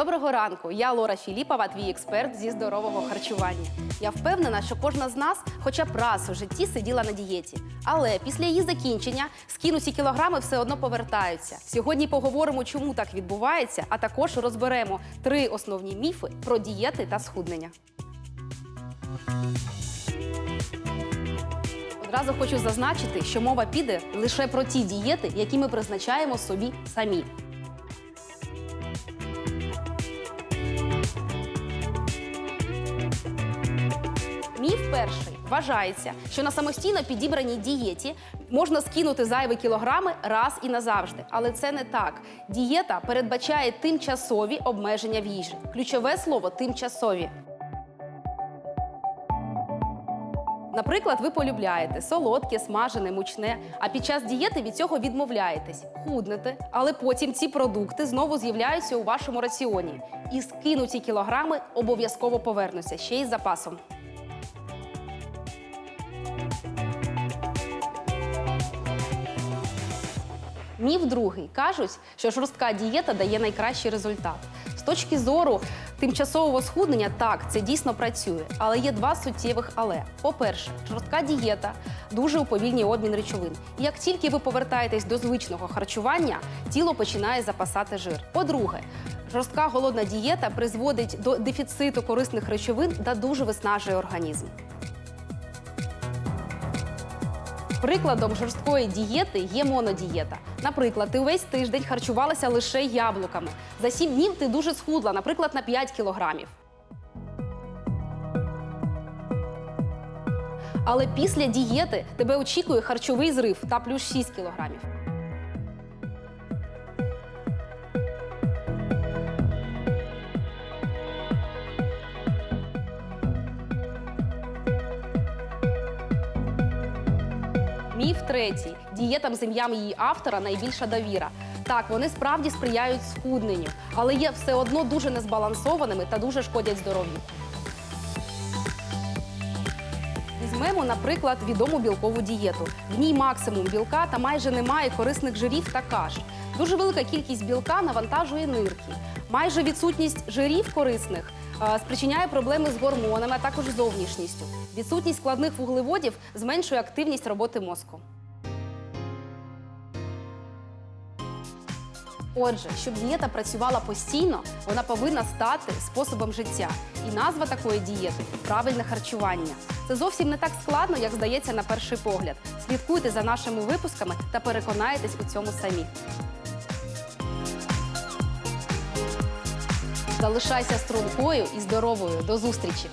Доброго ранку. Я Лора Філіпова, твій експерт зі здорового харчування. Я впевнена, що кожна з нас, хоча б раз у житті, сиділа на дієті. Але після її закінчення скинуті кілограми все одно повертаються. Сьогодні поговоримо, чому так відбувається, а також розберемо три основні міфи про дієти та схуднення. Одразу хочу зазначити, що мова піде лише про ті дієти, які ми призначаємо собі самі. Перший вважається, що на самостійно підібраній дієті можна скинути зайві кілограми раз і назавжди. Але це не так. Дієта передбачає тимчасові обмеження в їжі. Ключове слово тимчасові. Наприклад, ви полюбляєте солодке, смажене, мучне, а під час дієти від цього відмовляєтесь, худнете, але потім ці продукти знову з'являються у вашому раціоні. І скинуті кілограми обов'язково повернуться ще й з запасом. Міф другий кажуть, що жорстка дієта дає найкращий результат. З точки зору тимчасового схуднення, так, це дійсно працює, але є два суттєвих але. По-перше, жорстка дієта дуже уповільнює обмін речовин. І як тільки ви повертаєтесь до звичного харчування, тіло починає запасати жир. По-друге, жорстка голодна дієта призводить до дефіциту корисних речовин та дуже виснажує організм. Прикладом жорсткої дієти є монодієта. Наприклад, ти увесь тиждень харчувалася лише яблуками. За 7 днів ти дуже схудла, наприклад, на 5 кілограмів. Але після дієти тебе очікує харчовий зрив та плюс 6 кілограмів. Міф третій. Дієтам з ім'ям її автора найбільша довіра. Так, вони справді сприяють схудненню, але є все одно дуже незбалансованими та дуже шкодять здоров'ю. Візьмемо, наприклад, відому білкову дієту. В ній максимум білка та майже немає корисних жирів та каш. Дуже велика кількість білка навантажує нирки. Майже відсутність жирів корисних е, спричиняє проблеми з гормонами, а також зовнішністю. Відсутність складних вуглеводів зменшує активність роботи мозку. Отже, щоб дієта працювала постійно, вона повинна стати способом життя. І назва такої дієти правильне харчування. Це зовсім не так складно, як здається на перший погляд. Слідкуйте за нашими випусками та переконайтесь у цьому самі. Залишайся стрункою і здоровою. До зустрічі!